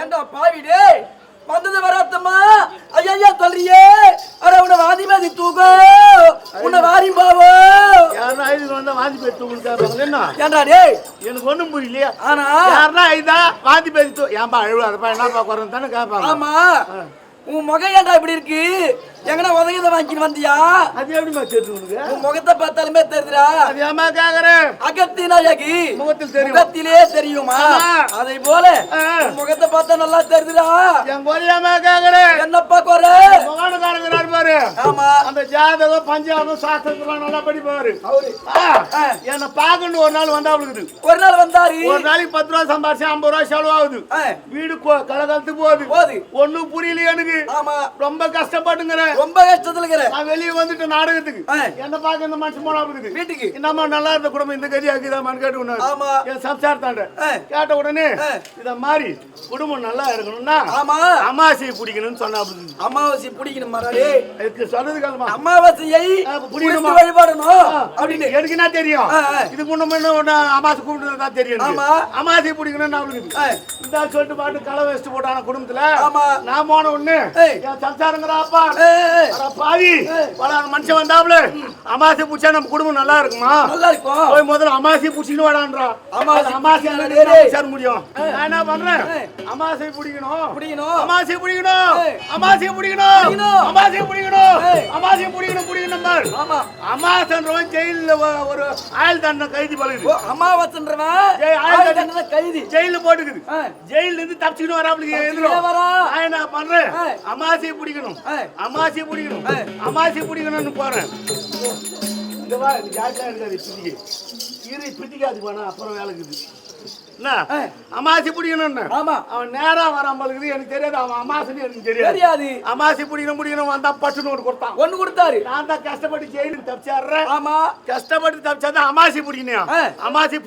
ஏண்டா பாவி டேய் வந்தது வராத்தம்மா. ஐயா சொல்றியே அட உன்னை வாதி மாதி தூக்கு. உன்னை வாரி பாவோ. யாருன்னா ஐது வந்தா வாந்தி பேசி கேட்பாங்க என்ன? ஏண்டா டேய்? எனக்கு ஒண்ணும் புரியலையா. ஆனா? யாருன்னா ஐதா வாந்தி பேசி தூ- ஏன்பா அழுவாதப்பா என்னப்பா குறைன்னு தானே கேட்பாங்க. ஆமா. உன் முகம் ஏன்டா இப்படி இருக்கு? எங்கனா உதவியதை வாங்கிட்டு வந்தியா? அது எப்படிமா தெரியுது உனக்கு? உன் முகத்தை பார்த்தாலுமே தெரியுதுடா. அது ஏமா கேக்குறேன்? அகத்தினாயகி முகத்தில் தெரியும். முகத்திலே தெரியுமா. அதை போல முகத்தை பார்த்தா நல்லா தெரியுதுடா. என் கொரியாமா கேக்குறேன்? என்னப்பா குறை? முகானுக்காரங்கிறாரு பாரு. ஆமா. அந்த ஜாதகம் பஞ்சாபம் சாஸ்திரத்தெல்லாம் நல்லா படிப்பாரு. அவரு. என்னை பார்க்கணும் ஒரு நாள் வந்தா அவளுக்கு ஒரு நாள் வந்தாரு. ஒரு நாளைக்கு பத்து ரூபா சம்பாரிச்சு ஐம்பது ரூபா செலவாகுது. வீடு கலகலத்து போகுது. போகுது. ஒண்ணும் புரியல எனக்கு. ஆமா ரொம்ப கஷ்டப்பட்டுங்கிறேன் ரொம்ப கஷ்டத்துல இருக்கிற நான் வெளியே வந்துட்டு நாடகத்துக்கு. என்ன பார்க்க இந்த மனுஷன் போனா இருக்குது வீட்டுக்கு என்னம்மா நல்லா இருந்த குடும்பம் இந்த கதி ஆக்குதாமான்னு கேட்டு உடனே ஆமா என் சம்சாரத்தாண்ட. கேட்ட உடனே. இத மாதிரி குடும்பம் நல்லா இருக்கணும்னா ஆமா அமாவாசையை பிடிக்கணும்னு சொன்னா அமாவாசை பிடிக்கணும் மறாடே இதுக்கு சொன்னதுக்கு அமாவாசையை புடிக்கணுமா? வழிபடணும் அப்படின்னு எனக்கு என்ன தெரியும் ஆ, ஆ. இது முன்ன முன்ன ஒண்ணு அமாசை கூப்பிட்டு தான் தெரியும். ஆமா. அமாசை பிடிக்கணும்னு அவளுக்கு. இந்த சொல்லிட்டு பாட்டு களை வச்சுட்டு போட்டான குடும்பத்துல ஆமா. நான் போன ஒண்ணு ஏய். என் சம்சாரங்கிற அப்பா. ஏய், ஏய், அட பாவி. பல மனுஷன் வந்தாப்புல அமாசை பிடிச்சா நம்ம குடும்பம் நல்லா இருக்குமா? நல்லா இருக்கும். போய் முதல்ல அமாசை சேர முடியும்? நான் என்ன பண்றேன். அமாசை பிடிக்கணும். பிடிக்கணும். அமாசை பிடிக்கணும். அமாசை பிடிக்கணும். அமாசை பிடிக்கணும். ஏய். அமாசை பிடிக்கணும் பிடிக்கணும் பார். ஆமா. அமாசன்றவன் ஜெயில ஒரு ஆயுள் தண்டனை கைதி பழகுது. அமாவாசைன்றவன் ஆயுள் தண்டனை- கைதி. ஜெயில போட்டுக்குது. ஜெயில இருந்து தப்பிச்சுட்டு வராப்புல எதிரும் வரா. நான் என்ன பண்றேன். அமாசை பிடிக்கணும். அமாசை பிடிக்கணும். அமாசை பிடிக்கணும்னு போறேன் இந்த வா இது ஜாக்கிரதா இருக்காது பிடிக்க இரு பிடிக்காது போனா அப்புறம் வேலைக்குது என்ன ஏய். அமாசை பிடிக்கணும்னு ஆமா. அவன் நேரா வராம இருக்குது. எனக்கு தெரியாது அவன் அமாசைன்னு எனக்கு தெரியாது. தெரியாது. அமாசை பிடிக்கணும் பிடிக்கணும் வந்தா பட்டுன்னு ஒரு கொடுத்தான். ஒண்ணு கொடுத்தாரு. நான் தான் கஷ்டப்பட்டு ஜெயிலுக்கு தப்பிச்சாடுறேன் ஆமா. கஷ்டப்பட்டு தப்பிச்சா அமாசி பிடிக்கணும். அமாசி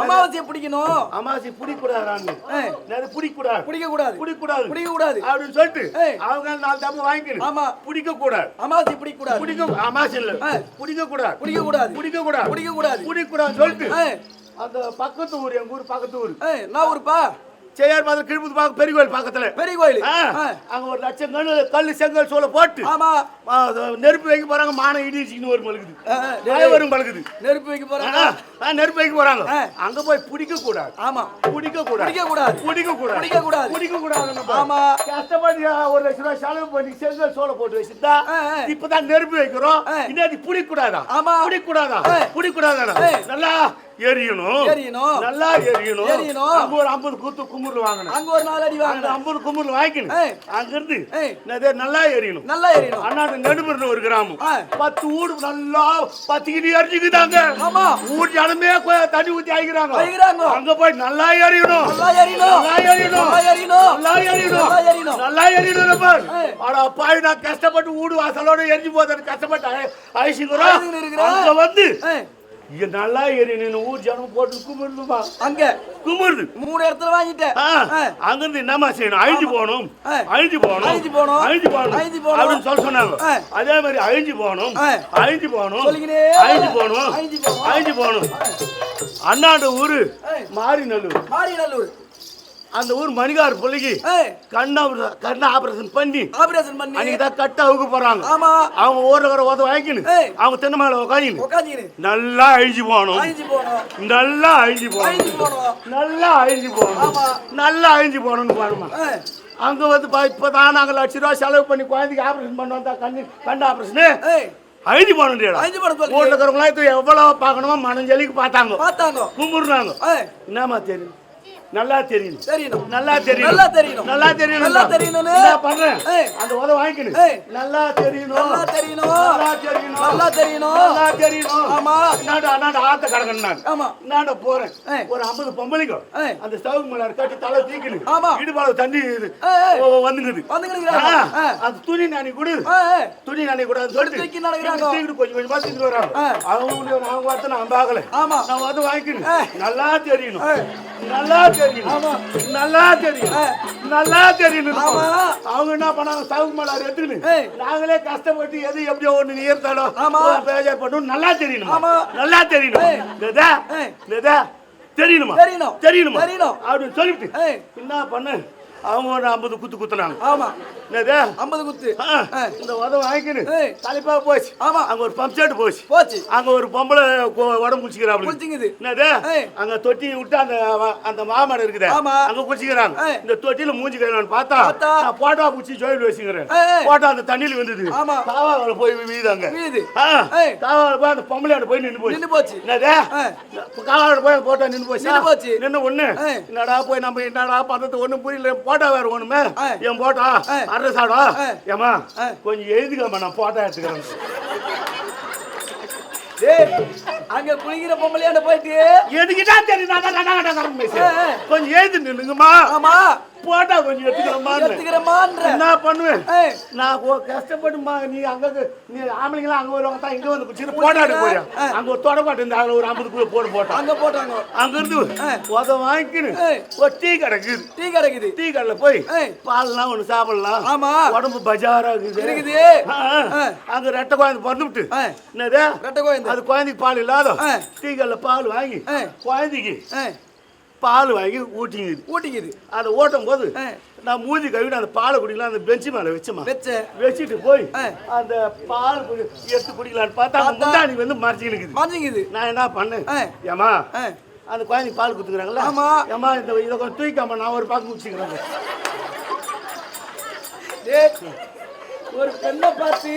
அமாவாசையை பிடிக்கணும். அமாசி பிடிக்கூடாது ஏய், பிடிக்க கூடாது பிடிக்க கூடாது பிடிக்க கூடாது பிடிக்க கூடாது அப்படின்னு சொல்லிட்டு. அவங்க நாலு தப்பு வாங்கிக்கணும். ஆமா. பிடிக்க கூடாது அமாவாசை பிடிக்க அமாசி இல்ல. ஆ. பிடிக்க கூடாது பிடிக்க கூடாது பிடிக்க கூடாது பிடிக்க கூடாது பிடிக்க கூடாது சொல்லிட்டு அந்த பக்கத்து ஊர் எங்க ஊர் பக்கத்து ஊர். நான் ஊருப்பா? செய்யார் பாதம் கிழப்புது பார்க்க பெரிய கோயில் பக்கத்துல. பெரிய கோயில். அங்க ஒரு லட்சம் கல்லு கல்லு செங்கல் சோலை போட்டு ஆமா. அது நெருப்பு வைக்க போறாங்க மானம் இடி வரும் பழுகுது வரும் பழுகுது நெருப்பு வைக்க போறாங்க. நெருப்பு வைக்க போறாங்க. அங்க போய் பிடிக்க கூடாது. ஆமா. பிடிக்க கூடாது. பிடிக்க கூடாது. பிடிக்க கூடாது. பிடிக்க கூடாது. பிடிக்க கூடாது ஆமா. கஷ்டப்பட்டு ஒரு லட்சம் ரூபாய் செலவு பண்ணி செங்கல் சோலை போட்டு வச்சுட்டா. இப்பதான் நெருப்பு வைக்கிறோம். ஆ. இன்னது பிடிக்க கூடாதா ஆமா. பிடிக்க கூடாதா. பிடிக்க கூடாதா. நல்லா எரியணும். எரியணும். நல்லா எரியணும். எரியணும். அங்க ஒரு ஐம்பது கூத்து குமுறு வாங்கணும் அங்க ஒரு நாலு அடி அந்த வாங்க ஐம்பது குமுறு வாங்கிக்கணும். அங்க இருந்து நல்லா எரியணும். நல்லா எரியணும். அண்ணாடு நடுபுறன்னு ஒரு கிராமம். பத்து ஊடு நல்லா பத்து கிலோ எரிஞ்சுக்குதாங்க. ஆமா. ஊர் ஜனமே தண்ணி ஊத்தி ஆகிக்கிறாங்க ஆயிக்கிறாங்க. அங்க போய் நல்லா எறியணும் நல்லா எரியணும். நல்லா எறியணும் நல்லா எரியணும். நல்லா எரியணும். நல்லா ஏய். அட பாய் நான் கஷ்டப்பட்டு ஊடு வாசலோட எரிஞ்சு போதேன் கஷ்டப்பட்டு இருக்கிறோம். அங்க வந்து நல்லா எரியணும் ஊர் ஜனம் போட்டு கும்பிடுமா அங்க. கும்பிடுது மூணு இடத்துல வாங்கிட்டேன் ஆ, அங்கிருந்து என்னம்மா செய்யணும்? அழிஞ்சு போகணும். அழிஞ்சு போகணும். அழிஞ்சு போகணும். அழிஞ்சு போகணும். அழிஞ்சு போகணும். அப்படின்னு சொல்ல சொன்னாங்க. அதே மாதிரி அழிஞ்சு போகணும். அழிஞ்சு போகணும். அழிஞ்சு போகணும். அழிஞ்சு போகணும். அண்ணாண்ட ஊரு. மாரிநல்லூர். மாரியநல்லூர் அந்த ஊர் மணிகார் பிள்ளைக்கு கண்ணா கண்ண ஆபரேஷன் பண்ணி ஆபரேஷன் பண்ணி அன்னைக்கு தான் கட்ட அவுக்க போறாங்க. ஆமா. அவங்க ஊர்ல வர உதவ வாங்கிக்கணும். அவங்க தென்னை மேல உட்காந்து நல்லா அழிஞ்சு போனோம். நல்லா அழிஞ்சு போனோம். நல்லா அழிஞ்சு ஆமா. நல்லா அழிஞ்சு போகணும்னு பாருமா அங்க வந்து பா- இப்பதான் நாங்க லட்ச ரூபா செலவு பண்ணி குழந்தைக்கு ஆபரேஷன் பண்ண வந்தா கண்ணு கண்ணு ஆபரேஷன் அழிஞ்சு போகணும் அழிஞ்சு போன சொல்லி ஊர்ல இருக்கிறவங்களாம் இது எவ்வளவு பார்க்கணுமோ மனஞ்சலிக்கு பார்த்தாங்க. பார்த்தாங்க. கும்பிடுறாங்க. என்னமா தெரியும் நல்லா தெரியும். தெரியணும். நல்லா தெரியும். நல்லா தெரியணும். நல்லா தெரியும் நல்லா தெரியணும்னு. என்ன பண்றேன். அந்த உதவ வாங்கிக்கணும். நல்லா தெரியணும். நல்லா தெரியணும். நல்லா தெரியணும். நல்லா தெரியணும். நல்லா தெரியணும். ஆமா. நாடு அண்ணாண்ட ஆத்த கடக்கணும் நான். ஆமா. நாட போறேன். ஒரு ஐம்பது பொம்பளைங்க. ஏய். அந்த ஸ்டவ் மேல கட்டி தலை தீக்கணும் ஆமா. இடுபால தண்ணி வந்துங்குது வந்துங்கிறாங்க ஆ, அந்த துணி நானி கொடு. துணி நானி கூடாதுன்னு சொல்லிட்டு தூக்கி நடக்குறாங்க. தூக்கிட்டு கொஞ்சம் கொஞ்சமா தூக்கிட்டு வராங்க. அவங்க அவங்க வார்த்தை நான் பார்க்கல. ஆமா. நான் வந்து வாங்கிக்கணும். நல்லா தெரியணும். நல்லா தெரியும். நல்லா தெரியும். நல்லா தெரியும் ஆமா. அவங்க என்ன பண்ணாங்க சவுக்கு ஏய். நாங்களே கஷ்டப்பட்டு எது எப்படியோ ஒண்ணு நீர்த்தாலும் ஆமா. பேஜார் பண்ணணும் நல்லா தெரியணும் ஆமா. நல்லா தெரியணும் தெரியணுமா தெரியணும். தெரியணுமா. அப்படின்னு சொல்லிட்டு என்ன பண்ண அவங்க ஒரு ஐம்பது குத்து குத்துனாங்க ஆமா என்னது ஐம்பது குத்து. இந்த உத வாங்கிக்கின்னு ஏய். தலைப்பா போச்சு ஆமா. அங்க ஒரு பம்ப் செட் போச்சு போச்சு அங்க ஒரு பொம்பளை உடம்பு குளிச்சுக்கிறாங்க குளிச்சிங்குது என்னது. அங்க தொட்டி விட்டு அந்த அந்த மாமரம் இருக்குதே ஆமா. அங்க குளிச்சுக்கிறாங்க. இந்த தொட்டியில மூஞ்சி கழுவணும் பார்த்தா. நான் போட்டா பிடிச்சி ஜோயில் வச்சுக்கிறேன். போட்டா அந்த தண்ணியில வந்தது ஆமா. தாவாவில் போய் வீதாங்க ஏய். தாவாவில் போய் அந்த பொம்பளையோட போய் நின்று போச்சு நின்னு போச்சு என்னது ஏய். காவாவில் போய் போட்டா நின்று போச்சு நின்னு போச்சு. நின்று ஒண்ணு. என்னடா போய் நம்ம என்னடா பண்றது ஒண்ணும் புரியல போட்டா வேற ஒண்ணுமே. என் போட்டா. அரசாடா ஏய். ஏமா. கொஞ்சம் எழுதிக்கம்மா நான் போட்டா எடுத்துக்கிறேன் அங்க குளிக்கிற பொம்பளையாண்ட போயிட்டு எதுக்கிட்டா தெரியும். கொஞ்சம் எழுதி நில்லுங்கம்மா ஆமா போட்டா கொஞ்சம் எடுத்துக்கிறோமா எடுத்துக்கிறமான்ற என்ன பண்ணுவேன்? நான் கஷ்டப்பட்டுமா நீ அங்க நீ ஆம்பளைங்களாம் அங்க வருவாங்க. தான் இங்க வந்து குச்சிட்டு போட்டா ஆ. அங்க ஒரு தொடப்பாட்டு இந்த அதுல ஒரு ஐம்பது கூட போட்டு. போட்டான் அங்க போட்டாங்க. அங்க இருந்து. உத வாங்கிக்கின்னு ஏய். ஒரு டீ கிடக்குது. டீ கிடைக்குது. டீ கடையில போய். பால்லாம் ஒண்ணு சாப்பிடலாம். ஆமா. உடம்பு பஜாரா இருக்குது. அங்க ரெட்டை குழந்தை பிறந்துவிட்டு. ஆ. என்னது? ரெட்டை கோயந்து அது குழந்தைக்கு பால் இல்லாத. டீ கடையில பால் வாங்கி. குழந்தைக்கு பால் வாங்கி ஊட்டிங்குது ஊட்டிக்குது அதை ஓட்டும் போது. நான் மூஞ்சி கழுவிட்டு அந்த பாலை குடிக்கலாம் அந்த பெஞ்சு மேல வச்சமா வெச்ச வச்சுட்டு போய். அந்த பால் குடி எடுத்து குடிக்கலான்னு பார்த்தா அந்த. முந்தாணி வந்து மறைச்சிக்கிட்டு இருக்குது மறைஞ்சிக்குது நான் என்ன பண்ணேன். ஏமா. அந்த குழந்தைக்கு பால் குத்துக்கிறாங்களா ஆமா. ஏமா இந்த இதை கொஞ்சம் தூக்காம நான் ஒரு பாக்கு குடிச்சுக்கிறேன் ஒரு பெண்ணை பார்த்து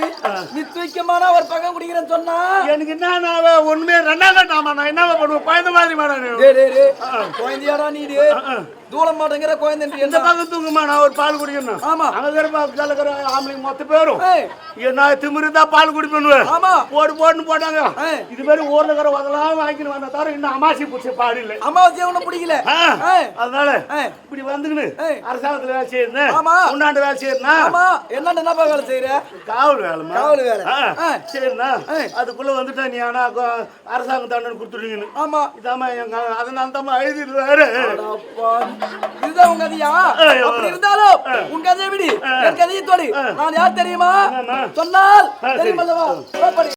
நீ தூக்கமான ஒரு பக்கம் குடிக்கிறேன்னு சொன்னா? எனக்கு என்ன நான் ஒண்ணுமே ரெண்டாம் கட்டாமா நான் என்ன பண்ணுவேன்? குழந்தை மாதிரி மேடம் குழந்தையாடா நீ தூளம் மாட்டேங்கிற குழந்தை என்ன? பக்கம் தூங்குமா? நான் ஒரு பால் குடிக்கணும். ஆமா. அங்க இருக்கிற ஆம்பளைங்க மொத்த பேரும். என்ன திமிரு தான் பால் குடிப்பேன் ஆமா. போடு போடுன்னு போட்டாங்க. இது மாதிரி ஊர்ல இருக்கிற அதெல்லாம் வாங்கிட்டு வந்த தவிர இன்னும் அமாசி பிடிச்ச பாடு இல்லை. அமாவாசை ஒன்றும் பிடிக்கல. அதனால இப்படி வந்துக்கின்னு. அரசாங்கத்துல வேலை செய்யணும் ஆமா. உன்னாண்டு வேலை செய்யணும் ஆமா. என்னடா என்னப்பா வேலை செய்யற காவல் வேலைமா காவல் வேலை. சரிண்ணா. அதுக்குள்ள வந்துட்டா நீ ஆனா அரசாங்க தண்டனை கொடுத்துருவீங்கன்னு ஆமா. இதாம்மா எங்க அதனால தான் எழுதிடுறாரு. இதுதான் உங்க கதையா. அப்படி இருந்தாலும் உங்க கதையை விடு. என் கதையை தொடு. நான் யார் தெரியுமா? சொன்னால். தெரியுமல்லவா?